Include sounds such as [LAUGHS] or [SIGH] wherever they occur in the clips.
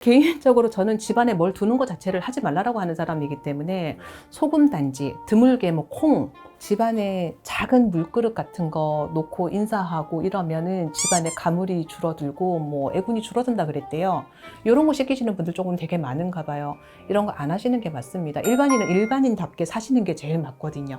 개인적으로 저는 집안에 뭘 두는 것 자체를 하지 말라라고 하는 사람이기 때문에 소금 단지, 드물게 뭐 콩, 집안에 작은 물그릇 같은 거 놓고 인사하고 이러면은 집안에 가물이 줄어들고 뭐 애군이 줄어든다 그랬대요. 이런 거 시키시는 분들 조금 되게 많은가 봐요. 이런 거 안 하시는 게 맞습니다. 일반인은 일반인답게 사시는 게 제일 맞거든요.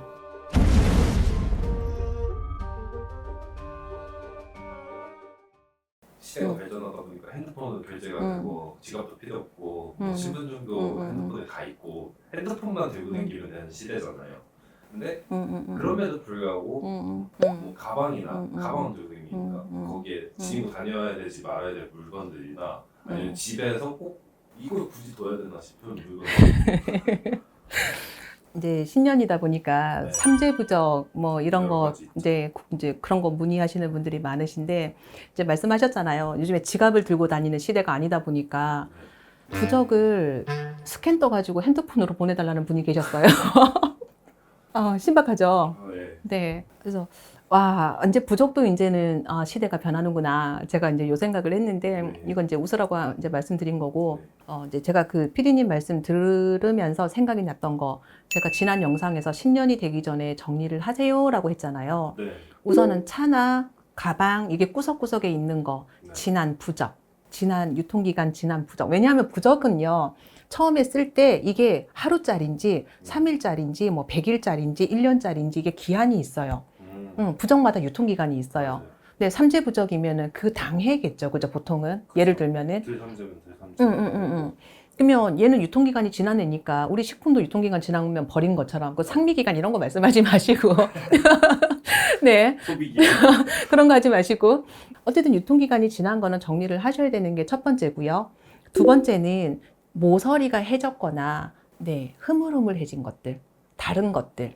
시대가 음. 발전하다 보니까 핸드폰으로 결제가 음. 되고 지갑도 필요 없고 음. 뭐 신분증도 음, 음, 핸드폰에 다 있고 핸드폰만 들고 다니면 되는 시대잖아요. 근데 음, 음, 음. 그럼에도 불구하고 음, 음, 뭐 가방이나 음, 음. 가방 들고 다니니까 음, 음. 거기에 지니고 다녀야 되지 말아야 될 물건들이나 아니면 음. 집에서 꼭 이걸 굳이 둬야 되나 싶은 물건 [LAUGHS] 이제 신년이다 보니까 네. 삼재부적 뭐 이런 여러 거 가지 있죠. 이제 구- 이제 그런 거 문의하시는 분들이 많으신데 이제 말씀하셨잖아요. 요즘에 지갑을 들고 다니는 시대가 아니다 보니까 부적을 스캔 떠가지고 핸드폰으로 보내달라는 분이 계셨어요. [LAUGHS] 어, 신박하죠. 아, 네. 네. 그래서 와 이제 부적도 이제는 아, 시대가 변하는구나. 제가 이제 요 생각을 했는데 네. 이건 이제 웃으라고 이제 말씀드린 거고 네. 어, 이제 제가 그 피디님 말씀 들으면서 생각이 났던 거 제가 지난 영상에서 신년이 되기 전에 정리를 하세요라고 했잖아요. 네. 우선은 차나 가방 이게 구석구석에 있는 거 네. 지난 부적, 지난 유통기간 지난 부적. 왜냐하면 부적은요. 처음에 쓸 때 이게 하루짜리인지 삼일짜리인지뭐 100일짜리인지 1년짜리인지 이게 기한이 있어요. 음. 응, 부적마다 유통기간이 있어요. 근데 삼재 부적이면은 그 당해겠죠. 그죠? 보통은. 예를 들면은 들삼재면 들삼재. 응, 응, 응, 응. 그러면 얘는 유통기간이 지난 애니까 우리 식품도 유통기간 지나면 버린 것처럼 그 상미기간 이런 거 말씀하지 [LAUGHS] 마시고 [LAUGHS] 네 소비기. [LAUGHS] 그런 거 하지 마시고 어쨌든 유통기간이 지난 거는 정리를 하셔야 되는 게 첫 번째고요. 두 번째는 모서리가 해졌거나 네 흐물흐물해진 것들 다른 것들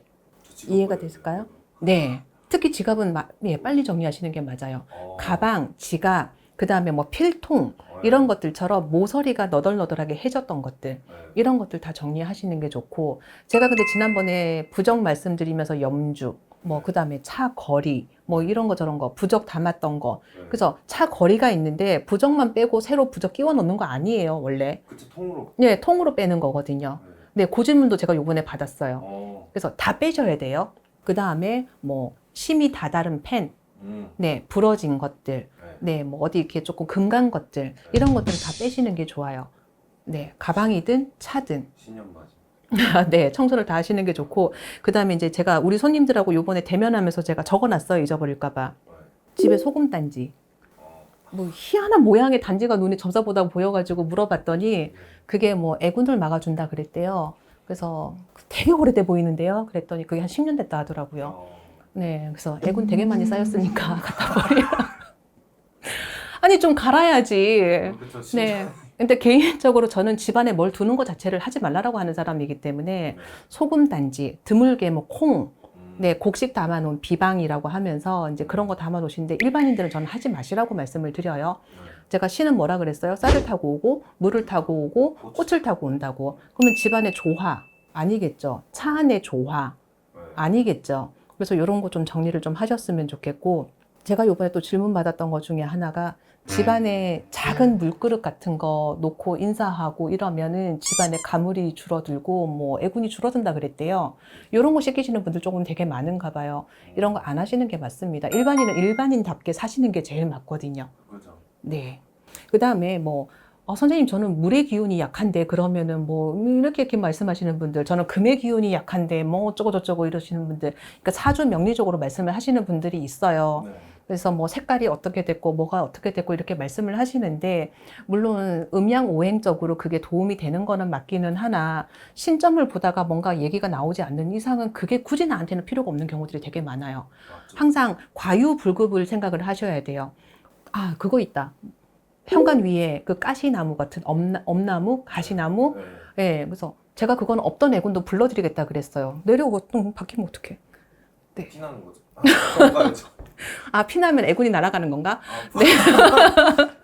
이해가 됐을까요? 네 특히 지갑은 마- 예, 빨리 정리하시는 게 맞아요. 어. 가방, 지갑, 그 다음에 뭐 필통 어, 이런 것들처럼 모서리가 너덜너덜하게 해졌던 것들 네. 이런 것들 다 정리하시는 게 좋고 제가 근데 지난번에 부적 말씀드리면서 염주 뭐 그다음에 차 거리 뭐 이런 거 저런 거 부적 담았던 거 네. 그래서 차 거리가 있는데 부적만 빼고 새로 부적 끼워 넣는 거 아니에요 원래 그쵸 통으로. 네 통으로 빼는 거거든요 네. 네 고질문도 제가 요번에 받았어요 어. 그래서 다 빼셔야 돼요 그 다음에 뭐 심이 다다른 펜 음. 네 부러진 것들 네. 네, 뭐 어디 이렇게 조금 금간 것들 이런 것들을 다 빼시는 게 좋아요. 네, 가방이든 차든 [LAUGHS] 신년 맞이. 네 청소를 다 하시는 게 좋고 그 다음에 이제 제가 우리 손님들하고 요번에 대면하면서 제가 적어놨어요 잊어버릴까봐 네. 집에 소금 단지 어. 뭐 희한한 모양의 단지가 눈에 점사보다 보여가지고 물어봤더니 그게 뭐 애군을 막아준다 그랬대요. 그래서 되게 오래돼 보이는데요. 그랬더니 그게 한 10년 됐다 하더라고요. 어. 네, 그래서 애군 되게 많이 쌓였으니까 [LAUGHS] 갖다 버려. 아니 좀 갈아야지. 그쵸, 네. 근데 개인적으로 저는 집안에 뭘 두는 것 자체를 하지 말라라고 하는 사람이기 때문에 네. 소금 단지, 드물게 뭐 콩, 음. 네 곡식 담아놓은 비방이라고 하면서 이제 그런 거 담아놓으시는데 일반인들은 저는 하지 마시라고 말씀을 드려요. 네. 제가 시는 뭐라 그랬어요? 쌀을 타고 오고 물을 타고 오고 꽃을 타고 온다고. 그러면 집안의 조화 아니겠죠? 차 안의 조화 네. 아니겠죠. 그래서 이런 거 좀 정리를 좀 하셨으면 좋겠고 제가 이번에 또 질문 받았던 것 중에 하나가 집안에 작은 물그릇 같은 거 놓고 인사하고 이러면은 집안에 가물이 줄어들고 뭐 애군이 줄어든다 그랬대요. 이런 거 시키시는 분들 조금 되게 많은가 봐요. 이런 거 안 하시는 게 맞습니다. 일반인은 일반인답게 사시는 게 제일 맞거든요. 그죠. 네. 그 다음에 뭐, 어, 선생님, 저는 물의 기운이 약한데, 그러면은 뭐, 이렇게 이렇게 말씀하시는 분들, 저는 금의 기운이 약한데, 뭐, 어쩌고저쩌고 이러시는 분들, 그러니까 사주 명리적으로 말씀을 하시는 분들이 있어요. 네. 그래서 뭐, 색깔이 어떻게 됐고, 뭐가 어떻게 됐고, 이렇게 말씀을 하시는데, 물론, 음양 오행적으로 그게 도움이 되는 거는 맞기는 하나, 신점을 보다가 뭔가 얘기가 나오지 않는 이상은 그게 굳이 나한테는 필요가 없는 경우들이 되게 많아요. 맞죠. 항상 과유불급을 생각을 하셔야 돼요. 아, 그거 있다. 현관 위에 그 가시나무 같은 엄나, 엄나무, 가시나무. 네. 예, 그래서 제가 그건 없던 애군도 불러드리겠다 그랬어요. 내려오고 또 바뀌면 어떡해. 피나는 거죠. 아. [LAUGHS] 아, 피나면 애군이 날아가는 건가? 아, 네.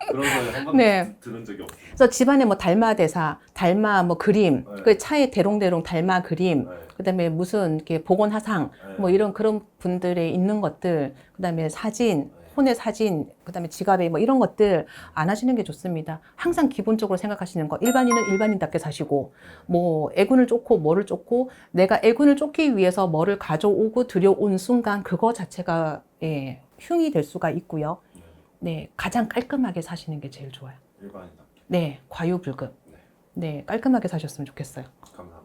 그런 거 한번 네. 들은 적이 없어요. 그래서 집안에 뭐 달마 대사, 달마 뭐 그림, 네. 그 차에 대롱대롱 달마 그림, 네. 그다음에 무슨 이렇게 복원 화상, 네. 뭐 이런 그런 분들의 있는 것들, 그다음에 사진, 네. 폰의 사진, 그다음에 지갑에 뭐 이런 것들 안 하시는 게 좋습니다. 항상 기본적으로 생각하시는 거 일반인은 일반인답게 사시고 뭐 애군을 쫓고 뭐를 쫓고 내가 애군을 쫓기 위해서 뭐를 가져오고 들여온 순간 그거 자체가 예, 흉이 될 수가 있고요. 네, 가장 깔끔하게 사시는 게 제일 좋아요. 일반이다. 네, 과유불급. 네. 네, 깔끔하게 사셨으면 좋겠어요. 감사합니다.